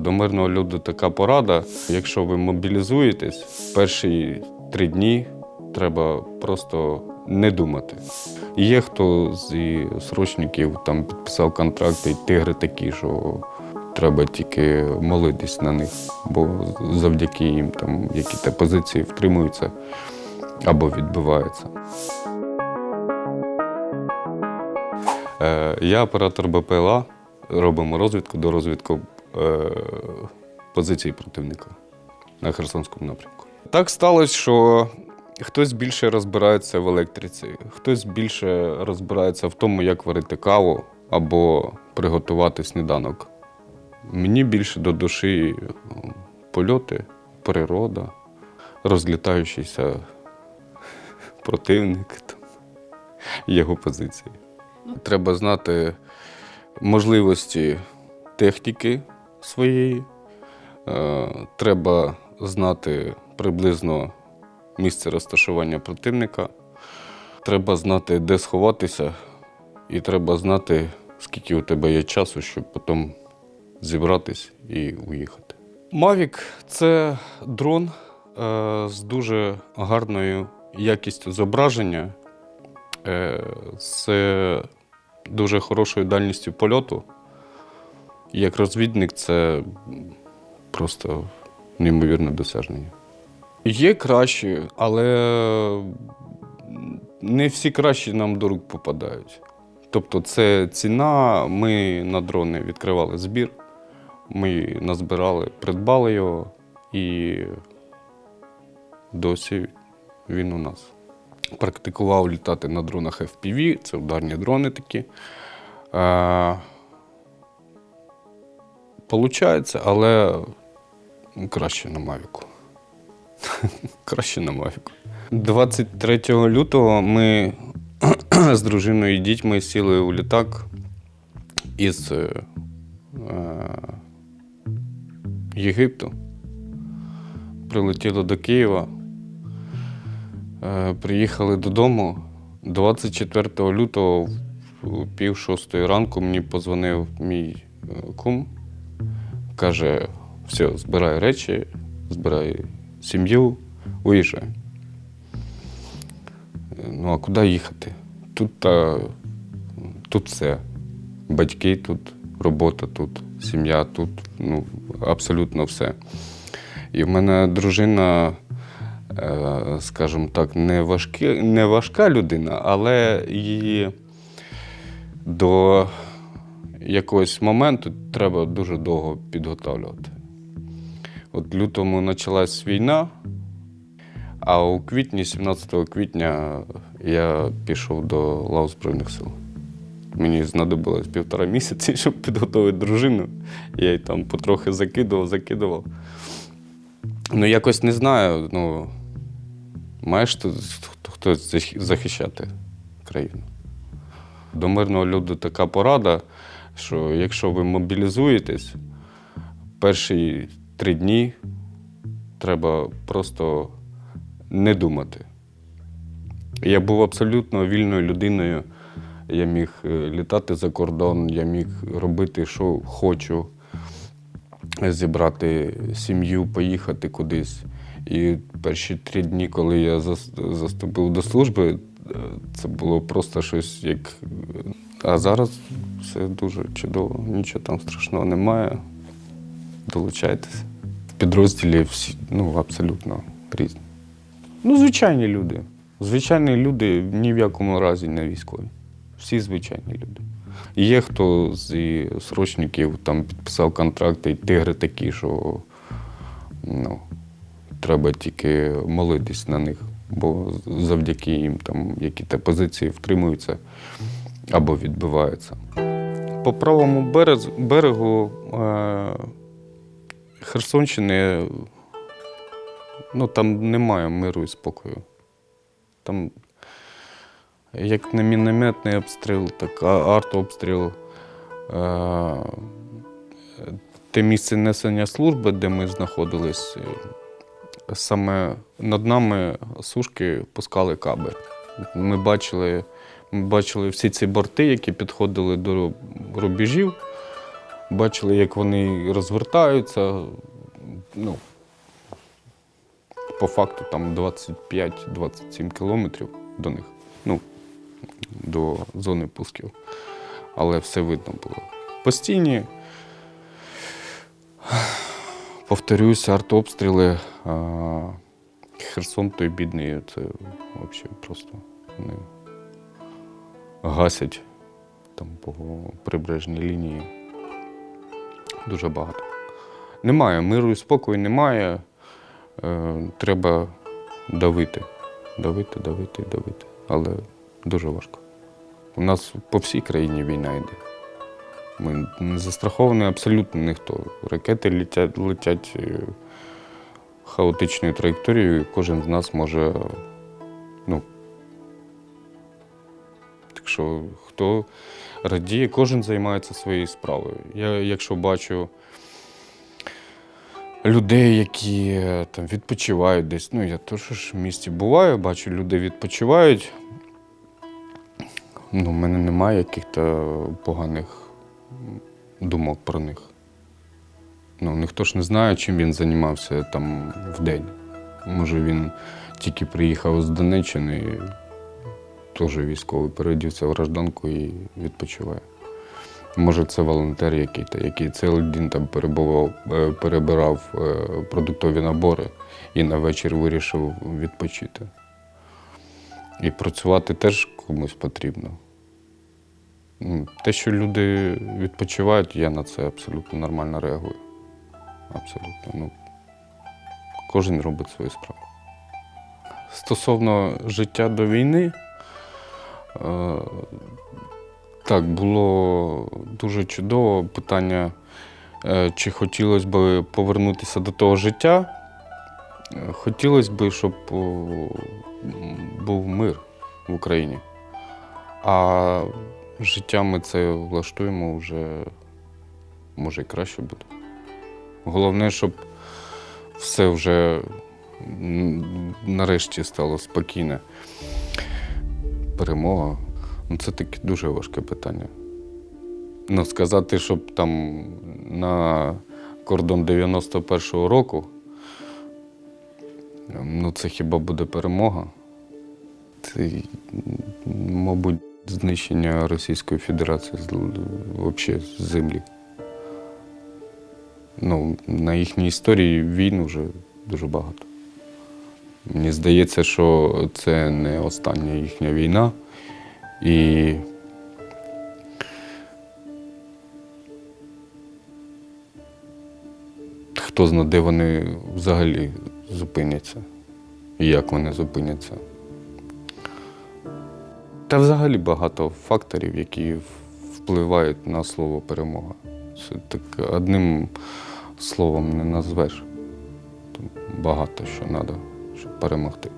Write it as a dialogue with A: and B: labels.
A: До мирного люду така порада. Якщо ви мобілізуєтесь, перші три дні треба просто не думати. Є хто зі срочників там підписав контракти, тигри такі, що треба тільки молитись на них, бо завдяки їм там які-то позиції втримуються або відбиваються. Е, Я оператор БПЛА. Робимо розвідку до розвідку е, позицій противника на Херсонському напрямку. Так сталося, що хтось більше розбирається в електриці, хтось більше розбирається в тому, як варити каву або приготувати сніданок. Мені більше до душі польоти, природа, розлітаючийся противник, його позиції. Треба знати можливості техніки своєї, е, треба знати приблизно місце розташування противника, треба знати, де сховатися, і треба знати, скільки у тебе є часу, щоб потім зібратись і уїхати. Mavic – це дрон е, з дуже гарною якістю зображення, е, з дуже хорошою дальністю польоту. Як розвідник, це просто неймовірне досягнення. Є кращі, але не всі кращі нам до рук попадають. Тобто, це ціна. Ми на дрони відкривали збір, ми назбирали, придбали його і досі він у нас. Практикував літати на дронах FPV, це ударні дрони такі. Е, Получається, але краще на Мавіку. краще на Мавіку. 23 лютого ми з дружиною і дітьми сіли у літак із е, Єгипту. Прилетіли до Києва. Е, Приїхали додому. 24 лютого пів шостої ранку мені позвонив мій е, кум. Каже: все, збирай речі, збирай сім'ю, уїжджай. Ну, а куди їхати? Тут, та, тут все. Батьки тут, робота тут, сім'я тут, ну, абсолютно все. І в мене дружина, е, скажімо так, не, важкі, не важка людина, але її до якогось моменту треба дуже довго підготовлювати. От лютому почалась війна, а у квітні, 17 квітня, я пішов до лав Збройних сил. Мені знадобилось півтора місяці, щоб підготувати дружину. Я її там потрохи закидував, закидував. Ну, якось не знаю. Ну, маєш хтось захищати країну. До мирного люду така порада, що якщо ви мобілізуєтесь, перші три дні треба просто не думати. Я був абсолютно вільною людиною. Я міг е, літати за кордон, я міг робити, що хочу, зібрати сім'ю, поїхати кудись. І перші три дні, коли я заступив до служби, е, це було просто щось як. А зараз все дуже чудово, нічого там страшного немає. Долучайтеся. Підрозділі всі ну, абсолютно різні. Ну, звичайні люди. Звичайні люди ні в якому разі не військові. Всі звичайні люди. Є хто зі срочників там підписав контракти, і тигри такі, що ну, треба тільки молитись на них, бо завдяки їм там які-то позиції втримуються або відбиваються. По правому берегу е, Херсонщини ну, там немає миру і спокою. Там як не мінометний обстріл, так артобстріл. Е, Те місце несення служби, де ми знаходились, саме над нами сушки пускали каби. Ми бачили, ми бачили всі ці борти, які підходили до рубежів. бачили, як вони розвертаються. Ну, по факту там 25-27 кілометрів до них, ну, до зони пусків. Але все видно було. Постійні, повторююся, артобстріли. Херсон той бідний, це взагалі просто вони гасять там по прибережній лінії дуже багато. Немає миру і спокою, немає. Е, треба давити. Давити, давити, давити. Але дуже важко. У нас по всій країні війна йде. Ми не застраховані абсолютно ніхто. Ракети летять, летять е, хаотичною траєкторією, і кожен з нас може. Ну, так що хто радіє, кожен займається своєю справою. Я, якщо бачу людей, які е, там відпочивають десь, ну я теж ж в місті буваю, бачу, люди відпочивають. Ну, в мене немає яких-то поганих думок про них. Ну, ніхто ж не знає, чим він займався там в день. Може, він тільки приїхав з Донеччини, теж військовий, переодівся в гражданку і відпочиває. Може, це волонтер який то який цілий день там перебував, е, перебирав е, продуктові набори і на вечір вирішив відпочити. І працювати теж комусь потрібно. Ну, Те, що люди відпочивають, я на це абсолютно нормально реагую. Абсолютно. Ну, кожен робить свою справу. Стосовно життя до війни, е, так, було дуже чудово питання, е, чи хотілося б повернутися до того життя. Е, Хотілося б, щоб о, був мир в Україні. А життя ми це влаштуємо вже, може, і краще буде. Головне, щоб все вже нарешті стало спокійне. Перемога. Ну, це таке дуже важке питання. Ну, сказати, щоб там на кордон 91-го року, ну це хіба буде перемога? Це, мабуть, знищення Російської Федерації взагалі з землі. Ну, на їхній історії війн вже дуже багато. Мені здається, що це не остання їхня війна. І хто знає, де вони взагалі зупиняться і як вони зупиняться. Та взагалі багато факторів, які впливають на слово перемога. Це так одним словом не назвеш. Багато що треба, щоб перемогти.